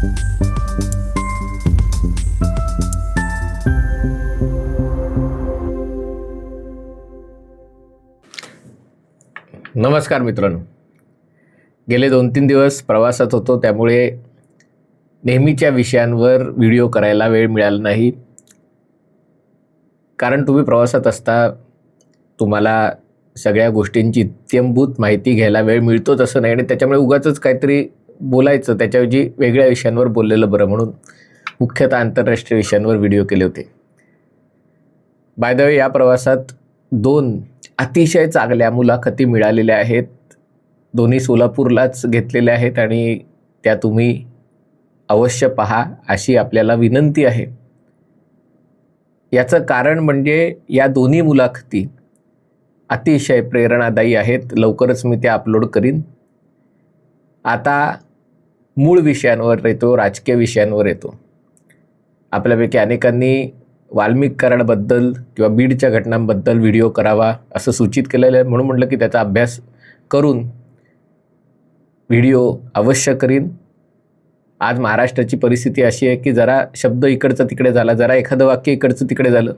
नमस्कार मित्रांनो. गेले दोन तीन दिवस प्रवासात होतो त्यामुळे नेहमीच्या विषयांवर व्हिडिओ करायला वेळ मिळाला नाही. कारण तुम्ही प्रवासात असता तुम्हाला सगळ्या गोष्टींची इत्यंभूत माहिती घ्यायला वेळ मिळतोच असं नाही आणि त्याच्यामुळे उगाच काहीतरी बोलायचं त्याच्याऐवजी वेगळ्या विषयांवर बोललेलं बरं म्हणून मुख्यतः आंतरराष्ट्रीय विषयांवर व्हिडिओ केले होते. बाय द वे या प्रवासात दोन अतिशय चांगल्या मुलाखती मिळालेल्या आहेत. दोन्ही सोलापूरलाच घेतलेल्या आहेत आणि त्या तुम्ही अवश्य पहा अशी आपल्याला विनंती आहे. याचं कारण म्हणजे या दोन्ही मुलाखती अतिशय प्रेरणादायी आहेत. लवकरच मी त्या अपलोड करीन. आता मूळ विषयांवर येतो राजकीय विषयांवर येतो. आपल्यापैकी अनेकांनी वाल्मिक कराडबद्दल किंवा बीडच्या घटनांबद्दल व्हिडिओ करावा असं सूचित केलेलं आहे. म्हणून म्हटलं की त्याचा अभ्यास करून व्हिडिओ अवश्य करीन. आज महाराष्ट्राची परिस्थिती अशी आहे की जरा शब्द इकडचं तिकडे झाला जरा एखादं वाक्य इकडचं तिकडे झालं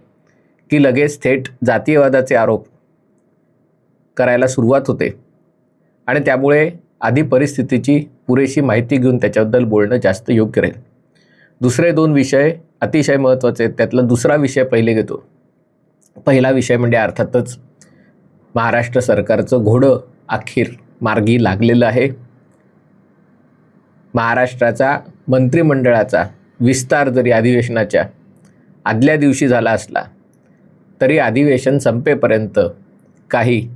की लगेच थेट जातीयवादाचे आरोप करायला सुरुवात होते. आणि त्यामुळे आधी परिस्थितीची पुरेशी माहिती घेऊन त्याच्याबद्दल बोलणं जास्त योग्य राहील. दुसरे दोन विषय अतिशय महत्त्वाचे आहेत. त्यातला दुसरा विषय पहिले घेतो. पहिला विषय म्हणजे अर्थातच महाराष्ट्र सरकारचं घोडं अखेर मार्गी लागलेलं आहे. महाराष्ट्राचा मंत्रिमंडळाचा विस्तार जरी अधिवेशनाच्या आदल्या दिवशी झाला असला तरी अधिवेशन संपेपर्यंत काही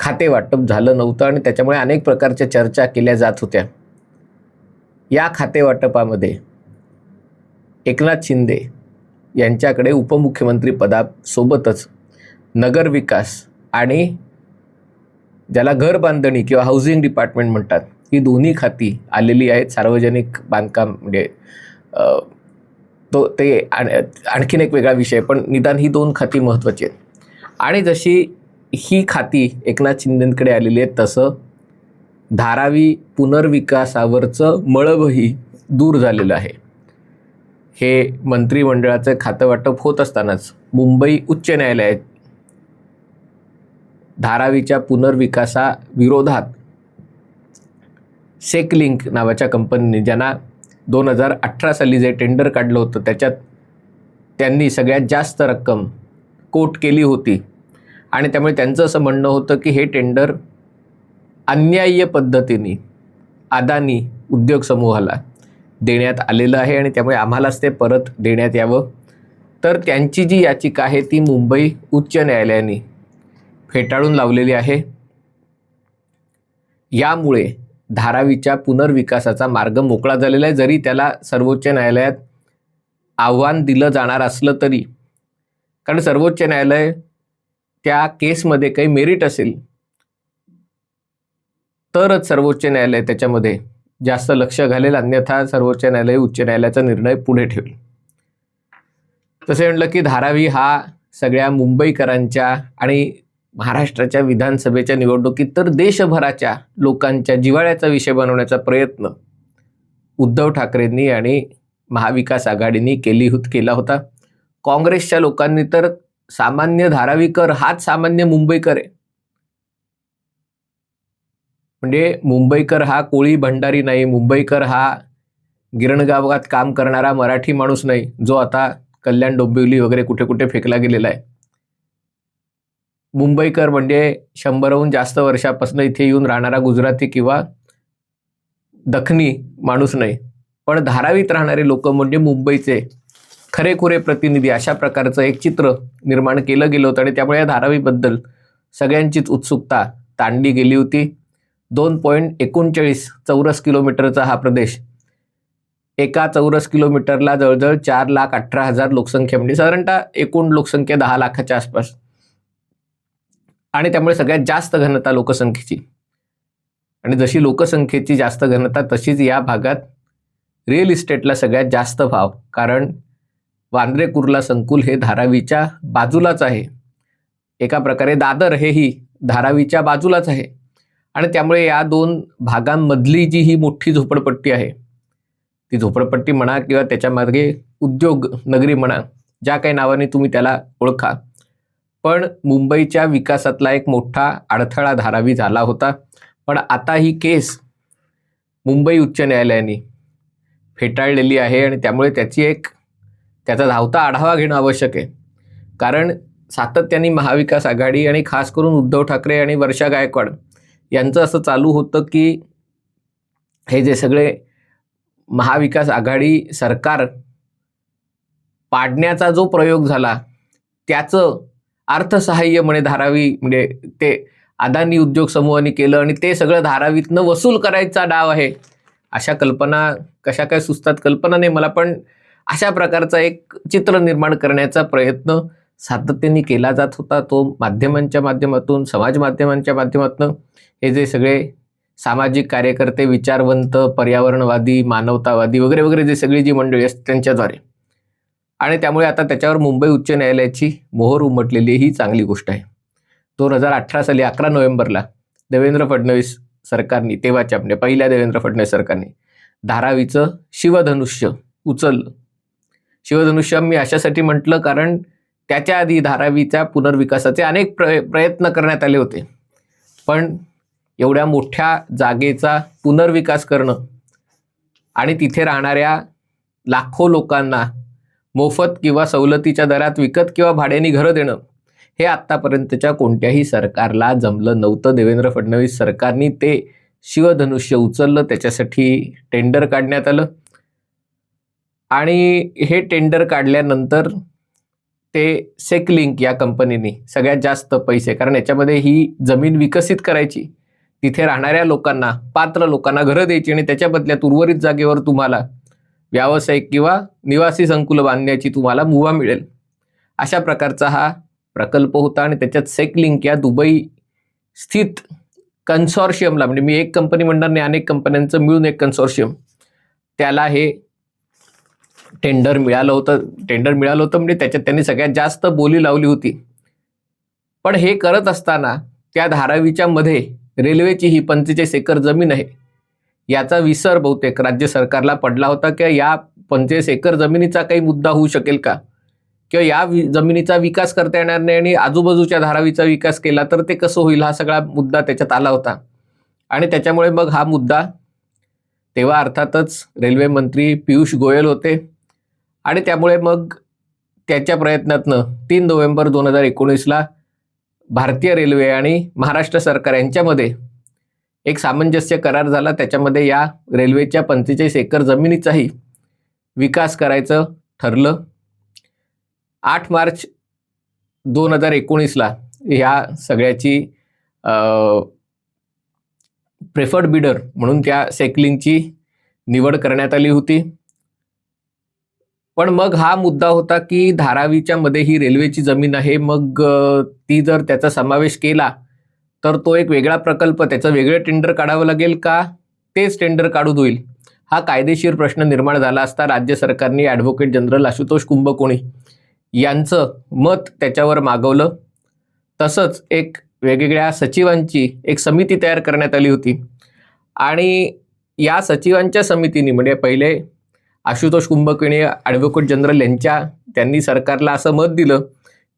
खाते वाटप झालं नव्हतं आणि त्याच्यामुळे अनेक प्रकारच्या चर्चा केल्या जात होत्या. या खातेवाटपामध्ये एकनाथ शिंदे यांच्याकडे उपमुख्यमंत्री पदासोबतच नगरविकास आणि ज्याला घर बांधणी किंवा हाऊसिंग डिपार्टमेंट म्हणतात ही दोन्ही खाती आलेली आहेत. सार्वजनिक बांधकाम म्हणजे तो ते आण- आणखीन एक वेगळा विषय पण निदान ही दोन खाती महत्त्वाची आहेत. आणि जशी ही खाती एकनाथ शिंदेकडे आलेली आहेत. तसं धारावी पुनर्विकासावरचं मळबही दूर झालेलं आहे. हे मंत्रिमंडळाचं खातं वाटप होत असतानाच मुंबई उच्च न्यायालयात धारावीच्या पुनर्विकासाविरोधात सेकलिंक नावाच्या कंपनीने ज्यांना दोन हजार अठरा साली जे टेंडर काढलं होतं त्याच्यात त्यांनी सगळ्यात जास्त रक्कम कोट केली होती. आणि त्यामुळे त्यांचं असं म्हणणं होतं की हे टेंडर अन्याय्य पद्धतीने अदानी उद्योग समूहाला देण्यात आलेलं आहे आणि त्यामुळे आम्हालाच ते परत देण्यात यावं. तर त्यांची जी याचिका आहे ती मुंबई उच्च न्यायालयाने फेटाळून लावलेली आहे. यामुळे धारावीच्या पुनर्विकासाचा मार्ग मोकळा झालेला आहे. जरी त्याला सर्वोच्च न्यायालयात आव्हान दिलं जाणार असलं तरी कारण सर्वोच्च न्यायालय त्या केसमध्ये काही मेरिट असेल तरच सर्वोच्च न्यायालय त्याच्यामध्ये जास्त लक्ष घालेल अन्यथा सर्वोच्च न्यायालय उच्च न्यायालयाचा निर्णय पुढे ठेवेल. तसे म्हटलं की धारावी हा सगळ्या मुंबईकरांच्या आणि महाराष्ट्राच्या विधानसभेच्या निवडणुकीत तर देशभराच्या लोकांच्या जिव्हाळ्याचा विषय बनवण्याचा प्रयत्न उद्धव ठाकरेंनी आणि महाविकास आघाडीने केली होत केला होता. काँग्रेसच्या लोकांनी तर सामान्य धारावीकर हाच सामान्य मुंबईकर आहे. म्हणजे मुंबईकर हा कोळी भंडारी नाही मुंबईकर हा गिरणगावात काम करणारा मराठी माणूस नाही जो आता कल्याण डोंबिवली वगैरे कुठे कुठे फेकला गेलेला आहे. मुंबईकर म्हणजे शंभरहून जास्त वर्षापासून इथे येऊन राहणारा गुजराती किंवा दखनी माणूस नाही. पण धारावीत राहणारे लोक म्हणजे मुंबईचे खरेखुरे प्रतिनिधी अशा प्रकारचं एक चित्र निर्माण केलं गेलं होतं आणि त्यामुळे या धारावीबद्दल सगळ्यांचीच उत्सुकता ताणली गेली होती. दोन पॉईंट एकोणचाळीस चौरस किलोमीटरचा हा प्रदेश. एका चौरस किलोमीटरला जवळजवळ चार लाख अठरा हजार लोकसंख्या म्हणजे साधारणतः एकूण लोकसंख्या दहा लाखाच्या आसपास. आणि त्यामुळे सगळ्यात जास्त घनता लोकसंख्येची. आणि जशी लोकसंख्येची जास्त घनता तशीच या भागात रिअल इस्टेटला सगळ्यात जास्त भाव. कारण वांद्रे कुर्ला संकुल हे धारावीच्या बाजूलाच आहे. एका प्रकारे दादर हेही धारावीच्या बाजूलाच आहे. आणि त्यामुळे या दोन भागांमधली जी ही मोठी झोपडपट्टी आहे ती झोपडपट्टी म्हणा किंवा त्याच्यामागे उद्योग नगरी म्हणा ज्या काही नावाने तुम्ही त्याला ओळखा. पण मुंबईच्या विकासातला एक मोठा अडथळा धारावी झाला होता. पण आता ही केस मुंबई उच्च न्यायालयाने फेटाळलेली आहे आणि त्यामुळे त्याची एक त्याचा धावता आढावा घेणं आवश्यक आहे. कारण सातत्याने महाविकास आघाडी आणि खास करून उद्धव ठाकरे आणि वर्षा गायकवाड यांचं असं चालू होतं की हे जे सगळे महाविकास आघाडी सरकार पाडण्याचा जो प्रयोग झाला त्याचं अर्थसहाय्य म्हणे धारावी म्हणजे ते अदानी उद्योग समूहाने केलं आणि ते सगळं धारावीतनं वसूल करायचा डाव आहे अशा कल्पना कशा काय सुचतात कल्पना नाही मला पण अशा प्रकारचा एक चित्र निर्माण करण्याचा प्रयत्न सातत्याने केला जात होता. तो माध्यमांच्या माध्यमातून समाज माध्यमांच्या माध्यमातून हे जे सगळे सामाजिक कार्यकर्ते विचारवंत पर्यावरणवादी मानवतावादी वगैरे वगैरे जे सगळी जी मंडळी असतात त्यांच्याद्वारे. आणि त्यामुळे आता त्याच्यावर मुंबई उच्च न्यायालयाची मोहर उमटलेली ही चांगली गोष्ट आहे. दोन हजार अठरा साली अकरा नोव्हेंबरला देवेंद्र फडणवीस सरकारने तेव्हाच्या आपल्या पहिल्या देवेंद्र फडणवीस सरकारने धारावीचं शिवधनुष्य उचललं शिवधनुष्य मी अशासाठी म्हटलं कारण त्याच्या आधी धारावीच्या पुनर्विकासाचे अनेक प्रय प्रयत्न करण्यात आले होते. पण एवढ्या मोठ्या जागेचा पुनर्विकास करणं आणि तिथे राहणाऱ्या लाखो लोकांना मोफत किंवा सवलतीच्या दरात विकत किंवा भाड्याने घरं देणं हे आत्तापर्यंतच्या कोणत्याही सरकारला जमलं नव्हतं. देवेंद्र फडणवीस सरकारने ते शिवधनुष्य उचललं. त्याच्यासाठी टेंडर काढण्यात आलं. आणि हे टेंडर काढल्यानंतर ते सेकलिंक या कंपनीने सगळ्यात जास्त पैसे कारण याच्यामध्ये ही जमीन विकसित करायची तिथे राहणाऱ्या लोकांना पात्र लोकांना घरं द्यायची आणि त्याच्या बदल्यात उर्वरित जागेवर तुम्हाला व्यावसायिक किंवा निवासी संकुल बांधण्याची तुम्हाला मुभा मिळेल. अशा प्रकारचा हा प्रकल्प होता आणि त्याच्यात सेकलिंक या दुबई स्थित कन्सॉर्शियमला म्हणजे मी एक कंपनी म्हणणार नाही अनेक कंपन्यांचं मिळून एक कन्सॉर्शियम त्याला हे टेंडर मिळालं होतं टेंडर मिळालं होतं म्हणजे त्याच्यात त्यांनी सगळ्यात जास्त बोली लावली होती. पण हे करत असताना त्या धारावीच्या मध्ये रेल्वेची ही पंचेचाळीस एकर जमीन आहे. याचा विसर बहुतेक राज्य सरकारला पडला होता की या पंचेचाळीस एकर जमिनीचा काही मुद्दा होऊ शकेल का? किंवा या वि जमिनीचा विकास करता येणार नाही आणि आजूबाजूच्या धारावीचा विकास केला तर ते कसं होईल हा सगळा मुद्दा त्याच्यात आला होता. आणि त्याच्यामुळे मग हा मुद्दा तेव्हा अर्थातच रेल्वे मंत्री पियुष गोयल होते. आणि त्यामुळे मग त्याच्या प्रयत्नातनं तीन नोव्हेंबर दोन हजार एकोणीसला भारतीय रेल्वे आणि महाराष्ट्र सरकार यांच्यामध्ये एक सामंजस्य करार झाला. त्याच्यामध्ये या रेल्वेच्या पंचेचाळीस एकर जमिनीचाही विकास करायचं ठरलं. आठ मार्च दोन हजार एकोणीसला ह्या सगळ्याची प्रेफर्ड बिडर म्हणून त्या सेकलिंगची निवड करण्यात आली होती. पण मग हा मुद्दा होता की धारावीच्या मध्ये ही रेल्वेची जमीन आहे मग ती जर त्याचा समावेश केला तर तो एक वेगळा प्रकल्प त्याचं वेगळं टेंडर काढावं लागेल का? तेच टेंडर काढून होईल. हा कायदेशीर प्रश्न निर्माण झाला असता राज्य सरकारने ॲडव्होकेट जनरल आशुतोष कुंभकोणी यांचं मत त्याच्यावर मागवलं. तसंच एक वेगवेगळ्या सचिवांची एक समिती तयार करण्यात आली होती. आणि या सचिवांच्या समितीने म्हणजे पहिले आशुतोष कुंभकोणी ॲडव्होकेट जनरल यांच्या त्यांनी सरकारला असं मत दिलं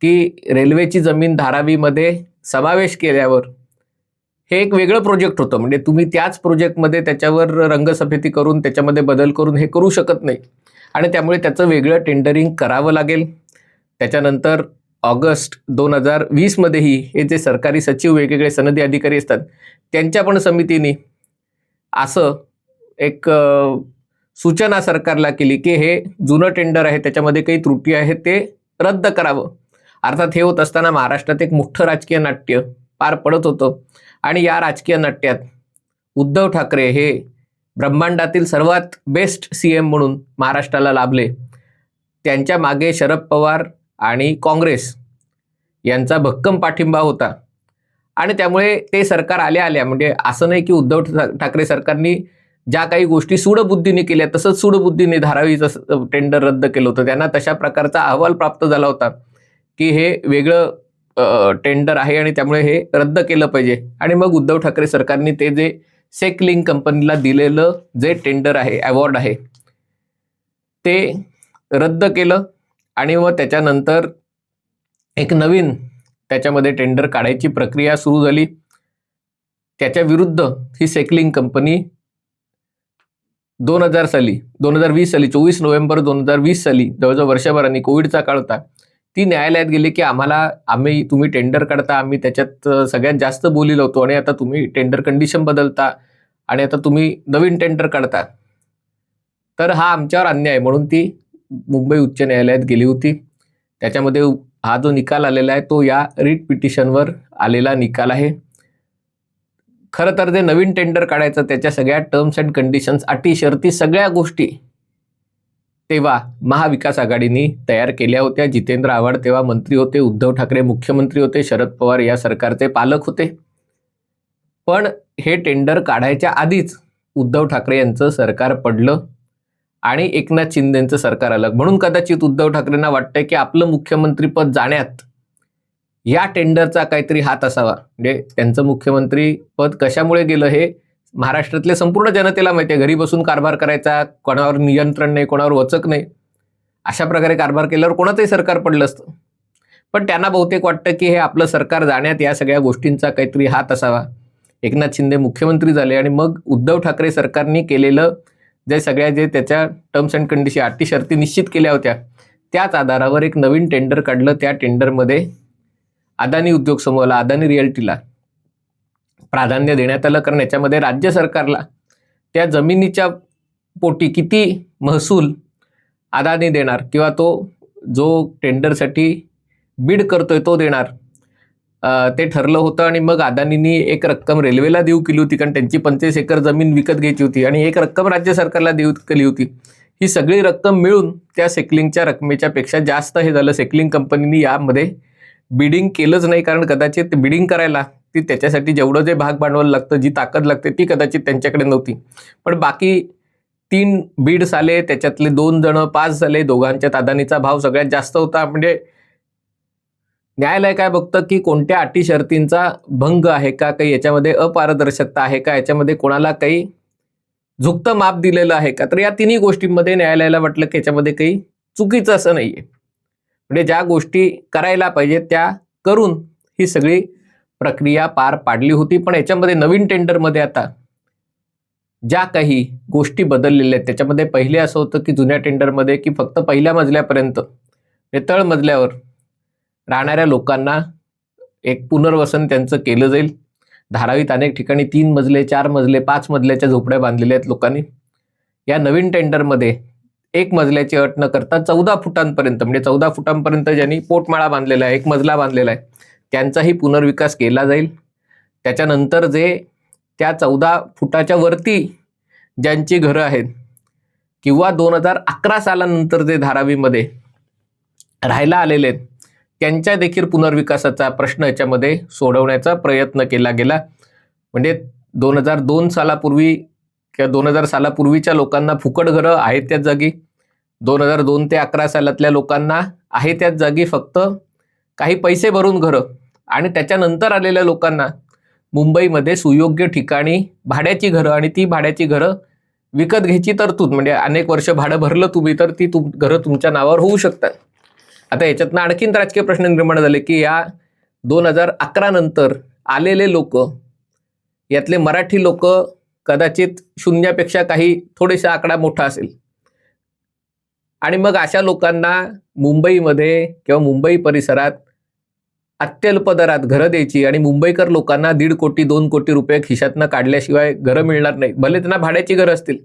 की रेल्वेची जमीन धारावीमध्ये समावेश केल्यावर हे एक वेगळं प्रोजेक्ट होतं. म्हणजे तुम्ही त्याच प्रोजेक्टमध्ये त्याच्यावर रंगसफेती करून त्याच्यामध्ये बदल करून हे करू शकत नाही. आणि त्यामुळे त्याचं वेगळं टेंडरिंग करावं लागेल. त्याच्यानंतर ऑगस्ट दोन हजार वीसमध्येही हे जे सरकारी सचिव वेगवेगळे सनदी अधिकारी असतात त्यांच्या पण समितीने असं एक सूचना सरकारला केली की हे जुनं टेंडर आहे त्याच्यामध्ये काही त्रुटी आहे ते रद्द करावं. अर्थात हे होत असताना महाराष्ट्रात एक मोठं राजकीय नाट्य पार पडत होतं. आणि या राजकीय नाट्यात उद्धव ठाकरे हे ब्रह्मांडातील सर्वात बेस्ट सी एम म्हणून महाराष्ट्राला लाभले. त्यांच्या मागे शरद पवार आणि काँग्रेस यांचा भक्कम पाठिंबा होता. आणि त्यामुळे ते सरकार आल्या आल्या म्हणजे असं नाही की उद्धव ठा- ठाकरे सरकारनी ज्या काही गोष्टी सूडबुद्धीने केल्या तसंच सूडबुद्धीने धारावीचं टेंडर रद्द केलं होतं. त्यांना तशा प्रकारचा अहवाल प्राप्त झाला होता की हे वेगळं टेंडर आहे आणि त्यामुळे हे रद्द केलं पाहिजे. आणि मग उद्धव ठाकरे सरकारने ते जे सेकलिंग कंपनीला दिलेलं जे टेंडर आहे अवॉर्ड आहे ते रद्द केलं आणि व त्याच्यानंतर एक नवीन त्याच्यामध्ये टेंडर काढायची प्रक्रिया सुरू झाली. त्याच्या विरुद्ध ही सेकलिंग कंपनी दोन हजार साली दोन हजार वीस साली चोवीस नोव्हेंबर दोन हजार वीस साली जवळजवळ वर्षभरांनी कोविडचा काळ होता. ती न्यायालयात गेली की आम्हाला आम्ही तुम्ही टेंडर काढता आम्ही त्याच्यात सगळ्यात जास्त बोली लावतो आणि आता तुम्ही टेंडर कंडिशन बदलता आणि आता तुम्ही नवीन टेंडर काढता. तर हा आमच्यावर अन्याय आहे म्हणून ती मुंबई उच्च न्यायालयात गेली होती. त्याच्यामध्ये हा जो निकाल आलेला आहे तो या रिट पिटिशनवर आलेला निकाल आहे. खरं तर ते नवीन टेंडर काढायचं त्याच्या सगळ्या टर्म्स अँड कंडिशन्स अटी शर्ती सगळ्या गोष्टी तेव्हा महाविकास आघाडीने तयार केल्या होत्या. जितेंद्र आव्हाड तेव्हा मंत्री होते उद्धव ठाकरे मुख्यमंत्री होते शरद पवार या सरकारचे पालक होते. पण हे टेंडर काढायच्या आधीच उद्धव ठाकरे यांचं सरकार पडलं आणि एकनाथ शिंदेंचं सरकार आलं. म्हणून कदाचित उद्धव ठाकरेंना वाटतंय की आपलं मुख्यमंत्रीपद जाण्यात या टेंडरचा काहीतरी हात असावा. म्हणजे त्यांचं मुख्यमंत्री पद कशामुळे गेलं हे महाराष्ट्रातल्या संपूर्ण जनतेला माहिती आहे. घरी बसून कारभार करायचा कोणावर नियंत्रण नाही कोणावर वचक नाही. अशा प्रकारे कारभार केल्यावर कोणाचंही सरकार पडलं असतं. पण त्यांना बहुतेक वाटतं की हे आपलं सरकार जाण्यात या सगळ्या गोष्टींचा काहीतरी हात असावा. एकनाथ शिंदे मुख्यमंत्री झाले आणि मग उद्धव ठाकरे सरकारने केलेलं जे सगळ्या जे त्याच्या टर्म्स अँड कंडिशन अटी शर्ती निश्चित केल्या होत्या त्याच आधारावर एक नवीन टेंडर काढलं. त्या टेंडरमध्ये अदानी उद्योग समूहाला अदानी रिअल्टीला प्राधान्य देण्यात आलं. कारण याच्यामध्ये राज्य सरकारला त्या जमिनीच्या पोटी किती महसूल अदानी देणार किंवा तो जो टेंडरसाठी बीड करतोय तो देणार ते ठरलं होतं आणि मग अदानींनी एक रक्कम रेल्वेला देऊ केली होती. कारण त्यांची पंचवीस एकर जमीन विकत घ्यायची होती आणि एक रक्कम राज्य सरकारला देऊ केली होती. ही सगळी रक्कम मिळून त्या सेकलिंगच्या रकमेच्या पेक्षा जास्त हे झालं. सेकलिंग कंपनीनी यामध्ये बिडिंग केलंच नाही कारण कदाचित बिडिंग करायला ती त्याच्यासाठी जेवढं जे भाग भांडवल लागतं जी ताकद लागते ती कदाचित त्यांच्याकडे नव्हती. पण बाकी तीन बीड्स आले त्याच्यातले दोन जण पाच झाले दोघांच्या तादानीचा भाव सगळ्यात जास्त होता. म्हणजे न्यायालय काय बघतं की कोणत्या अटी शर्तींचा भंग आहे का काही याच्यामध्ये अपारदर्शकता आहे का याच्यामध्ये कोणाला काही झुकतं माप दिलेलं आहे का? तर या तिन्ही गोष्टींमध्ये न्यायालयाला वाटलं की याच्यामध्ये काही चुकीचं असं नाहीये. म्हणजे ज्या गोष्टी करायला पाहिजे त्या करून ही सगळी प्रक्रिया पार पाडली होती. पण याच्यामध्ये नवीन टेंडरमध्ये आता ज्या काही गोष्टी बदललेल्या आहेत त्याच्यामध्ये पहिले असं होतं की जुन्या टेंडरमध्ये की फक्त पहिल्या मजल्यापर्यंत म्हणजे तळ मजल्यावर राहणाऱ्या लोकांना एक पुनर्वसन त्यांचं केलं जाईल. धारावीत अनेक ठिकाणी तीन मजले चार मजले पाच मजल्याच्या झोपड्या बांधलेल्या आहेत लोकांनी. या नवीन टेंडरमध्ये एक मजल्याची अट न करता चौदा फुटांपर्यंत म्हणजे चौदा फुटांपर्यंत ज्यांनी पोटमाळा बांधलेला आहे एक मजला बांधलेला आहे त्यांचाही पुनर्विकास केला जाईल. त्याच्यानंतर जे त्या चौदा फुटाच्या वरती ज्यांची घरं आहेत किंवा दोन हजार अकरा सालानंतर जे धारावीमध्ये राहायला आलेले आहेत त्यांच्या देखील पुनर्विकासाचा प्रश्न याच्यामध्ये सोडवण्याचा प्रयत्न केला गेला. म्हणजे दोन हजार दोन सालापूर्वी किंवा दोन हजार सालापूर्वीच्या लोकांना फुकट घरं आहेत त्याच जागी दोन हजार दोन ते अकरा सालातल्या लोकांना आहे त्याच जागी फक्त काही पैसे भरून घरं. आणि त्याच्यानंतर आलेल्या लोकांना मुंबईमध्ये सुयोग्य ठिकाणी भाड्याची घरं आणि ती भाड्याची घरं विकत घ्यायची तरतूद. म्हणजे अनेक वर्ष भाडं भरलं तुम्ही तर ती तुम घरं तुमच्या नावावर होऊ शकतात. आता याच्यातनं आणखीन राजकीय प्रश्न निर्माण झाले की या दोन हजार अकरा नंतर आलेले लोक यातले मराठी लोक कदाचित शून्यापेक्षा काही थोडेसा आकडा मोठा असेल. आणि मग अशा लोकांना मुंबईमध्ये किंवा मुंबई परिसरात अत्यल्प दरात घरं द्यायची आणि मुंबईकर लोकांना दीड कोटी दोन कोटी रुपये खिशातनं काढल्याशिवाय घरं मिळणार नाही भले त्यांना भाड्याची घरं असतील.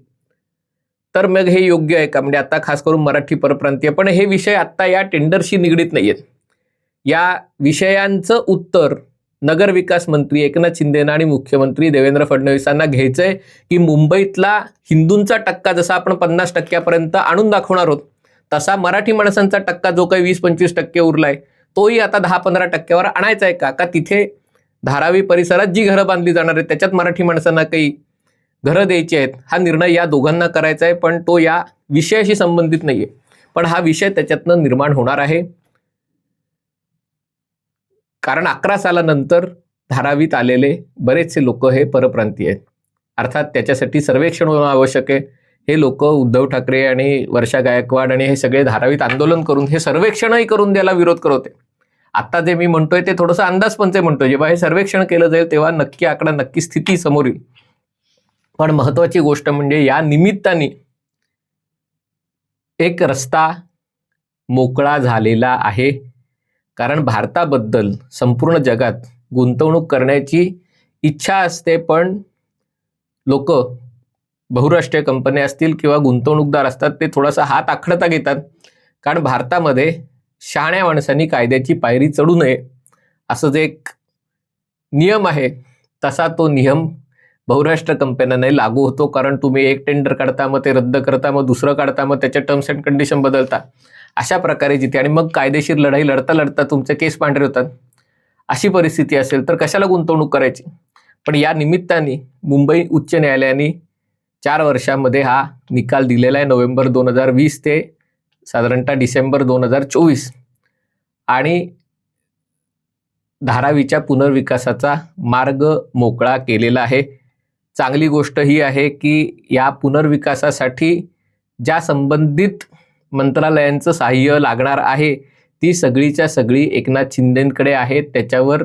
तर मग हे योग्य आहे का? म्हणजे आता खास करून मराठी परप्रांतीय. पण हे विषय आत्ता या टेंडरशी निगडीत नाही आहेत या विषयांचं उत्तर नगरविकास मंत्री एकनाथ शिंदेना आणि मुख्यमंत्री देवेंद्र फडणवीसांना घ्यायचंय की मुंबईतला हिंदूंचा टक्का जसा आपण पन्नास टक्क्यापर्यंत आणून दाखवणार आहोत तसा मराठी माणसांचा टक्का जो काही वीस पंचवीस टक्के उरलाय तोही आता दहा पंधरा टक्क्यावर आणायचा आहे का? का तिथे धारावी परिसरात जी घरं बांधली जाणार आहेत त्याच्यात मराठी माणसांना काही घरं द्यायची आहेत हा निर्णय या दोघांना करायचा आहे पण तो या विषयाशी संबंधित नाहीये. पण हा विषय त्याच्यातनं निर्माण होणार आहे. कारण अकरा सालानंतर धारावीत आलेले बरेचसे लोक हे परप्रांतीय आहेत. अर्थात त्याच्यासाठी सर्वेक्षण होणं आवश्यक आहे. हे लोक उद्धव ठाकरे आणि वर्षा गायकवाड आणि हे सगळे धारावीत आंदोलन करून हे सर्वेक्षणही करून द्यायला विरोध करत होते. आता जे मी म्हणतोय ते थोडंसं अंदाजपंचे म्हणतोय. जेव्हा हे सर्वेक्षण केलं जाईल तेव्हा नक्की आकडा नक्की स्थिती समोर येईल. पण महत्वाची गोष्ट म्हणजे या निमित्ताने एक रस्ता मोकळा झालेला आहे. कारण भारताबद्दल संपूर्ण जगात गुंतवणूक करण्याची इच्छा असते पण लोक बहुराष्ट्रीय कंपन्या असतील किंवा गुंतवणूकदार असतात ते थोडासा हात आखडता घेतात. कारण भारतामध्ये शहाण्या माणसांनी कायद्याची पायरी चढू नये असं जे एक नियम आहे. तसा तो नियम बहुराष्ट्र कंपन्यांनाही लागू होतो कारण तुम्ही एक टेंडर काढता मग ते रद्द करता मग दुसरं काढता मग त्याच्या टर्म्स अँड कंडिशन बदलता. अशा प्रकारे जिथे आणि मग कायदेशीर लढाई लढता लढता तुमचे केस पांढरे होतात. अशी परिस्थिती असेल तर कशाला गुंतवणूक करायची? पण या निमित्ताने मुंबई उच्च न्यायालयाने चार वर्षामध्ये हा निकाल दिलेला आहे नोव्हेंबर दोन हजार वीस ते साधारणतः डिसेंबर दोन हजार चोवीस. आणि धारावीच्या पुनर्विकासाचा मार्ग मोकळा केलेला आहे. चांगली गोष्ट ही आहे की या पुनर्विकासासाठी ज्या संबंधित मंत्रालयांचं सहाय्य लागणार आहे ती सगळीच्या सगळी एकनाथ शिंदेंकडे आहेत. त्याच्यावर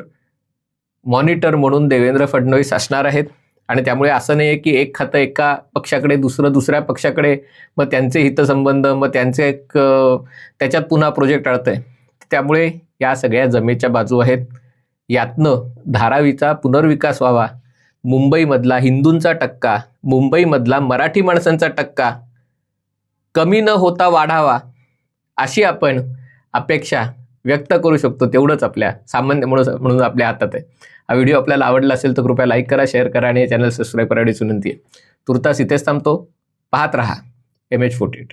मॉनिटर म्हणून देवेंद्र फडणवीस असणार आहेत. आणि त्यामुळे असं नाही आहे की एक खातं एका पक्षाकडे दुसरं दुसऱ्या पक्षाकडे मग त्यांचे हितसंबंध मग त्यांचे एक त्याच्यात पुन्हा प्रोजेक्ट अडतंय. त्यामुळे या सगळ्या जमेच्या बाजू आहेत. यातनं धारावीचा पुनर्विकास व्हावा मुंबईमधला हिंदूंचा टक्का मुंबईमधला मराठी माणसांचा टक्का कमी न होता वाढावा अशी आपण अपेक्षा व्यक्त करू शकतो तेवढंच आपल्या सामान्य म्हणून म्हणून आपल्या हातात आहे. हा व्हिडिओ आपल्याला आवडला असेल तर कृपया लाईक करा शेअर करा आणि चॅनल सबस्क्राईब करायची विनंती आहे. तुर्तास इथेच थांबतो. पाहत रहा. M H forty eight